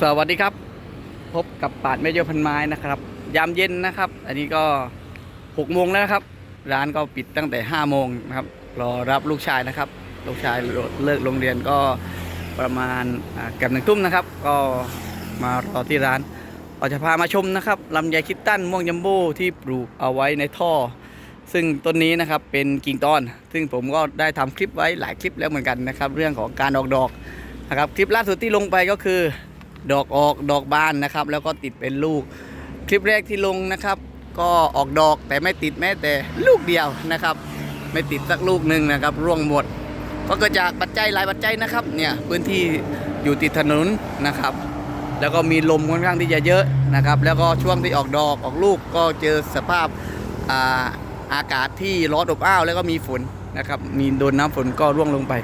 สวัสดีครับ พบกับปาดเมเจอพันไม้นะครับ ยามเย็นนะครับ อันนี้ก็หกโมงแล้วนะครับ ร้านก็ปิดตั้งแต่ห้าโมงนะครับรอรับลูกชายนะครับ ลูกชายเลิกโรงเรียนก็ประมาณเกับหนึ่งทุ่มนะครับ ก็มารอที่ร้านเราจะพามาชมนะครับลำไยคิดตันม่วงยัมโบ้ที่ปลูกเอาไว้ในท่อ ซึ่งต้นนี้นะครับเป็นกิ่งตอน ซึ่งผมก็ได้ทำคลิปไว้หลายคลิปแล้วเหมือนกันนะครับ เรื่องของการออกดอกนะครับคลิปล่าสุดที่ลงไปก็คือ ดอกออกดอกบานนะครับ แล้วก็ติดเป็นลูก คลิปแรกที่ลงนะครับ ก็ออกดอกแต่ไม่ติดแม้แต่ลูกเดียวนะครับ ไม่ติดสักลูกหนึ่งนะครับ ร่วงหมด ก็เกิดจากปัจจัยหลายปัจจัยนะครับเนี่ยพื้นที่อยู่ติดถนนนะครับ แล้วก็มีลมค่อนข้างที่จะเยอะนะครับ แล้วก็ช่วงที่ออกดอกออกลูกก็เจอสภาพอาอากาศที่ร้อนอบอ้าวแล้วก็มีฝนนะครับ มีโดนน้ำฝนก็ร่วงลงไป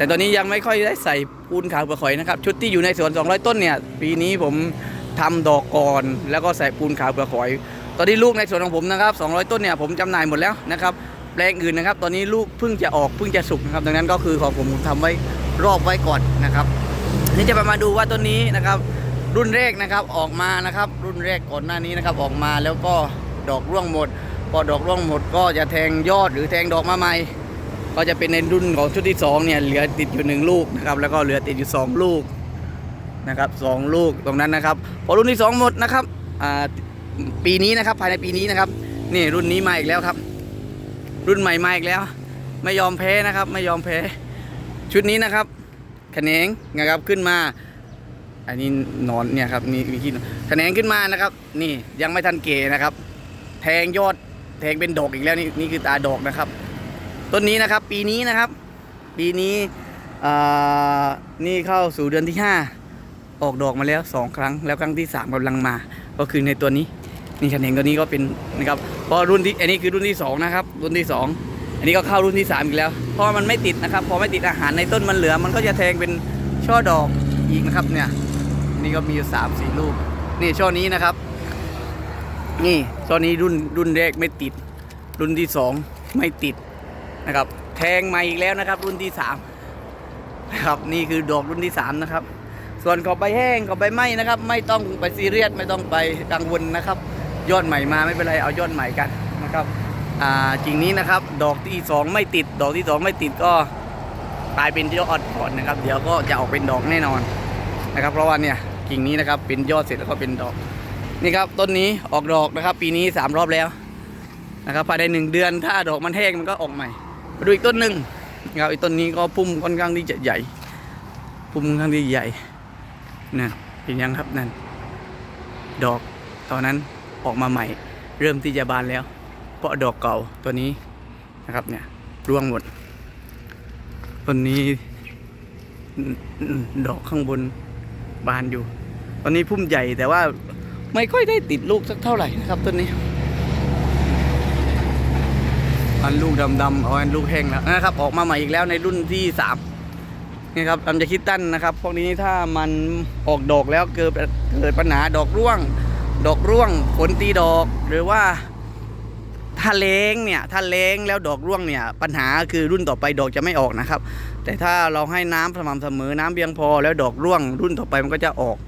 แต่ตอนนี้ยังไม่ค่อยได้ใส่ปูนขาวเปลือกหอยนะครับ ชุดที่อยู่ในสวน 200 ต้นเนี่ย ปีนี้ผมทำดอกก่อนแล้วก็ใส่ปูนขาวเปลือกหอย ตอนนี้ลูกในสวนของผมนะครับ 200 ต้นเนี่ยผมจำหน่ายหมดแล้วนะครับแปลงอื่นนะครับ ตอนนี้ลูกเพิ่งจะออกเพิ่งจะสุกนะครับ ดังนั้นก็คือของผมผมทำไว้รอบไว้ก่อนนะครับ นี่จะมาดูว่าต้นนี้นะครับ รุ่นแรกนะครับออกมานะครับ รุ่นแรกก่อนหน้านี้นะครับออกมาแล้วก็ดอกร่วงหมด พอดอกร่วงหมดก็จะแทงยอดหรือแทงดอกมาใหม่ ก็จะเป็นในรุ่นของชุดที่สองเนี่ยเหลือติดอยู่หนึ่งลูกนะครับแล้วก็เหลือติดอยู่สองลูกนะครับสองลูกตรงนั้นนะครับ พอรุ่นที่สองหมดนะครับปีนี้นะครับภายในปีนี้นะครับนี่รุ่นนี้มาอีกแล้วครับ รุ่นใหม่มาอีกแล้ว ไม่ยอมแพ้นะครับ ไม่ยอมแพ้ชุดนี้นะครับแขนงนะครับขึ้นมา อันนี้นอนเนี่ยครับนี่มีขี้นอนแขนงขึ้นมานะครับ นี่ยังไม่ทันเก๋นะครับ แทงยอดแทงเป็นดอกอีกแล้วนี่นี่คือตาดอกนะครับ ต้นนี้นะครับปีนี้นะครับ ปีนี้นี่เข้าสู่เดือนที่ 5 ออกดอกมาแล้ว 2 ครั้ง แล้วครั้งที่ 3กำลังมา ก็คือในตัวนี้นี่แขนงตัวนี้ก็เป็นนะครับเพราะรุ่นที่อันนี้คือรุ่นที่ 2 นะครับ รุ่นที่ 2 อันนี้ก็เข้ารุ่นที่ 3 อีกแล้ว เพราะมันไม่ติดนะครับ พอไม่ติดอาหารในต้นมันเหลือ มันก็จะแทงเป็นช่อดอกอีกนะครับเนี่ยนี่ก็มีอยู่สามสี่ลูกนี่ช่อนี้นะครับ นี่ช่อนี้รุ่นรุ่นแรกไม่ติด รุ่นที่สองไม่ติด นะครับแทงมาอีกแล้วนะครับ รุ่นที่สามนะครับนี่คือดอกรุ่นที่สามนะครับ ส่วนขอบใบแห้งขอบใบไหม้นะครับ ไม่ต้องไปซีเรียสไม่ต้องไปกังวลนะครับ ยอดใหม่มาไม่เป็นไรเอายอดใหม่กันนะครับอ่าจริงนี้นะครับ ดอกที่สองไม่ติด ดอกที่สองไม่ติดก็กลายเป็นยอดก่อนนะครับ เดี๋ยวก็จะออกเป็นดอกแน่นอนนะครับ เพราะว่าเนี่ยกิ่งนี้นะครับเป็นยอดเสร็จแล้วก็เป็นดอกนี่ครับต้นนี้ออกดอกนะครับ ปีนี้สามรอบแล้วนะครับภายในหนึ่งเดือนถ้าดอกมันแห้งมันก็ออกใหม่ มาดูอีกต้นหนึ่งนะครับอีกต้นนี้ก็พุ่มค่อนข้างที่จะใหญ่ พุ่มค่อนข้างที่ใหญ่นั่นเห็นยังครับนั่น ดอกตอนนั้นออกมาใหม่ เริ่มที่จะบานแล้ว เพราะดอกเก่าตัวนี้นะครับเนี่ยร่วงหมดต้นนี้ดอกข้างบนบานอยู่ ตอนนี้พุ่มใหญ่แต่ว่าไม่ค่อยได้ติดลูกสักเท่าไหร่นะครับต้นนี้ อันลูกดำๆเอาอันลูกแห้งแล้วนะครับ ออกมาใหม่อีกแล้วในรุ่นที่สามนี่ครับลำจะคิดตั้นนะครับ พวกนี้ถ้ามันออกดอกแล้วเกิดเกิดปัญหาดอกร่วง ดอกร่วงผลตีดอกหรือว่าถ้าเล้งเนี่ยถ้าเล้งแล้วดอกร่วงเนี่ย ปัญหาคือรุ่นต่อไปดอกจะไม่ออกนะครับ แต่ถ้าเราให้น้ำสม่ำเสมอน้ำเพียงพอแล้วดอกร่วง รุ่นต่อไปมันก็จะออก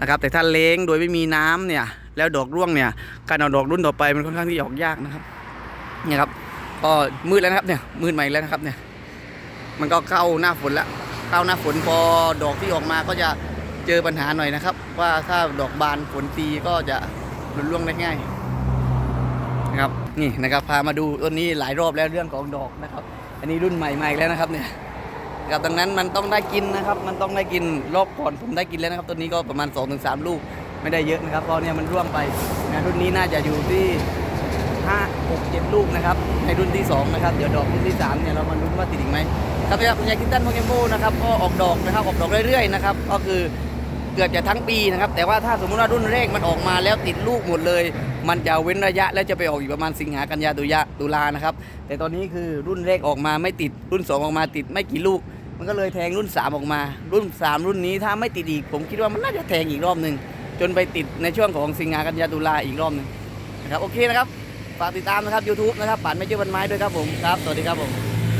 นะครับ แต่ถ้าเล้งโดยไม่มีน้ำเนี่ย แล้วดอกร่วงเนี่ย การเอาดอกรุ่นต่อไปมันค่อนข้างที่ออกยากนะครับเนี่ยครับ ก็มืดแล้วนะครับเนี่ยมืดใหม่แล้วนะครับเนี่ยมันก็เข้าหน้าฝนแล้วเข้าหน้าฝนพอดอกที่ออกมาก็จะเจอปัญหาหน่อยนะครับ ว่าถ้าดอกบานฝนตีก็จะหลุดร่วงได้ง่ายนะครับนี่นะครับพามาดูต้นนี้หลายรอบแล้วเรื่องของดอกนะครับ อันนี้รุ่นใหม่มาอีกแล้วนะครับเนี่ยครับดังนั้นมันต้องได้กินนะครับ มันต้องได้กินรอบก่อนผมได้กินแล้วนะครับต้นนี้ก็ประมาณ2-3ลูกไม่ได้เยอะนะครับเพราะเนี่ยมันร่วงไปนะรุ่นนี้น่าจะอยู่ที่ ห้าหกเจ็ดลูกนะครับในรุ่นที่สองนะครับ เดี๋ยวดอกรุ่นที่สามเนี่ย เรามาลุ้นว่าติดอีกไหมครับเนี่ยคุณยายคินตันโมเกมโบนะครับก็ออกดอกนะครับออกดอกเรื่อยๆนะครับก็คือเกือบจะทั้งปีนะครับ แต่ว่าถ้าสมมุติว่ารุ่นแรกมันออกมาแล้วติดลูกหมดเลย มันจะเว้นระยะแล้วจะไปออกอีกประมาณสิงหากันยาตุยะตุลานะครับแต่ตอนนี้คือรุ่นแรกออกมาไม่ติดรุ่นสองออกมาติดไม่กี่ลูก มันก็เลยแทงรุ่นสามออกมา รุ่นสามรุ่นนี้ถ้าไม่ติดอีกผมคิดว่ามันน่าจะแทงอีกรอบหนึ่งจนไปติดในช่วงของสิงหากันยาตุลาอีกรอบหนึ่งนะครับโอเคนะครับ ฝากติดตามนะครับ YouTube นะครับป่านไม่เจอบันไม้ด้วยครับผมครับ สวัสดีครับผม